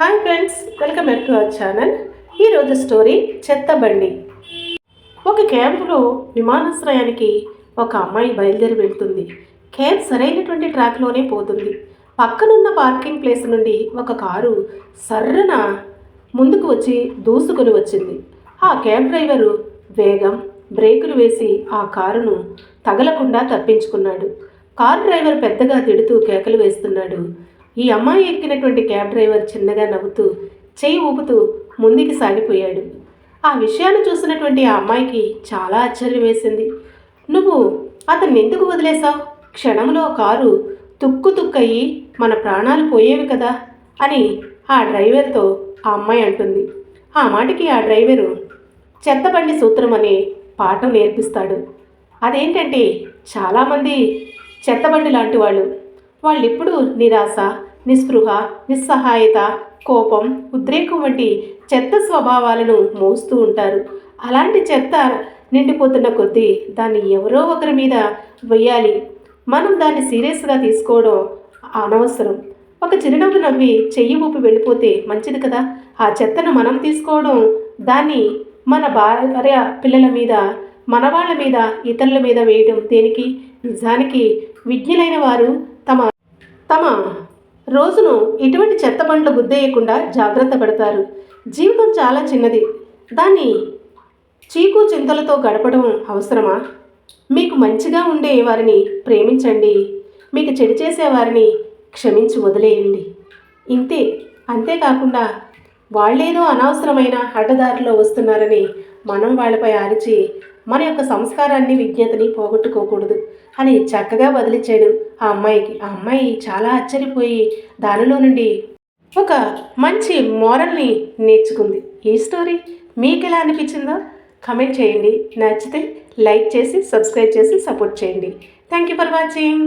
Hi friends welcome back to our channel ఈరోజు story చెత్త బండి. ఒక క్యాంపులో విమానాశ్రయానికి ఒక అమ్మాయి బయలుదేరి వెళ్తుంది. క్యాబ్ సరైనటువంటి ట్రాక్లోనే పోతుంది. పక్కనున్న పార్కింగ్ ప్లేస్ నుండి ఒక కారు సర్రన ముందుకు వచ్చి దూసుకొని వచ్చింది. ఆ క్యాబ్ డ్రైవరు వేగం బ్రేకులు వేసి ఆ కారును తగలకుండా తప్పించుకున్నాడు. కార్ డ్రైవర్ పెద్దగా తిడుతూ కేకలు వేస్తున్నాడు. ఈ అమ్మాయి ఎక్కినటువంటి క్యాబ్ డ్రైవర్ చిన్నగా నవ్వుతూ చేయి ఊపుతూ ముందుకి సాగిపోయాడు. ఆ విషయాన్ని చూసినటువంటి ఆ అమ్మాయికి చాలా ఆశ్చర్యం వేసింది. నువ్వు అతన్ని ఎందుకు వదిలేశావు? క్షణంలో కారు తుక్కు తుక్కయి మన ప్రాణాలు పోయేవి కదా అని ఆ డ్రైవర్తో ఆ అమ్మాయి అంటుంది. ఆ మాటకి ఆ డ్రైవరు చెత్తబండి సూత్రం అనే పాఠం నేర్పిస్తాడు. అదేంటంటే చాలామంది చెత్తబండి లాంటి వాళ్ళు. వాళ్ళు ఎప్పుడు నిరాశ నిస్పృహ నిస్సహాయత కోపం ఉద్రేకం వంటి చెత్త స్వభావాలను మోస్తూ ఉంటారు. అలాంటి చెత్త నిండిపోతున్న కొద్దీ దాన్ని ఎవరో ఒకరి మీద వేయాలి మనం దాన్ని సీరియస్గా తీసుకోవడం అనవసరం. ఒక చిరునవ్వు నవ్వి చెయ్యి ఊపి వెళ్ళిపోతే మంచిది కదా? ఆ చెత్తను మనం తీసుకోవడం దాన్ని మన భార్య పిల్లల మీద మన వాళ్ళ మీద ఇతరుల మీద వేయడం దేనికి? నిజానికి విజ్ఞులైన వారు తమ తమ రోజును ఇటువంటి చెత్త పండ్లు గుద్దేయకుండా జాగ్రత్త పడతారు. జీవితం చాలా చిన్నది. దాన్ని చీకు చింతలతో గడపడం అవసరమా? మీకు మంచిగా ఉండే వారిని ప్రేమించండి. మీకు చెడు చేసే వారిని క్షమించి వదిలేయండి. ఇంతే. అంతేకాకుండా వాళ్ళేదో అనవసరమైన అడ్డదారిలో వస్తున్నారని మనం వాళ్ళపై ఆరిచి మన యొక్క సంస్కారాన్ని విజ్ఞతని పోగొట్టుకోకూడదు. అని చక్కగా వదిలిచ్చాడు ఆ అమ్మాయికి ఆ అమ్మాయి చాలా ఆశ్చర్యపోయి దానిలో నుండి ఒక మంచి మోరల్ని నేర్చుకుంది. ఈ స్టోరీ మీకు ఎలా అనిపించిందో కమెంట్ చేయండి. నచ్చితే లైక్ చేసి సబ్స్క్రైబ్ చేసి సపోర్ట్ చేయండి. Thank you for watching.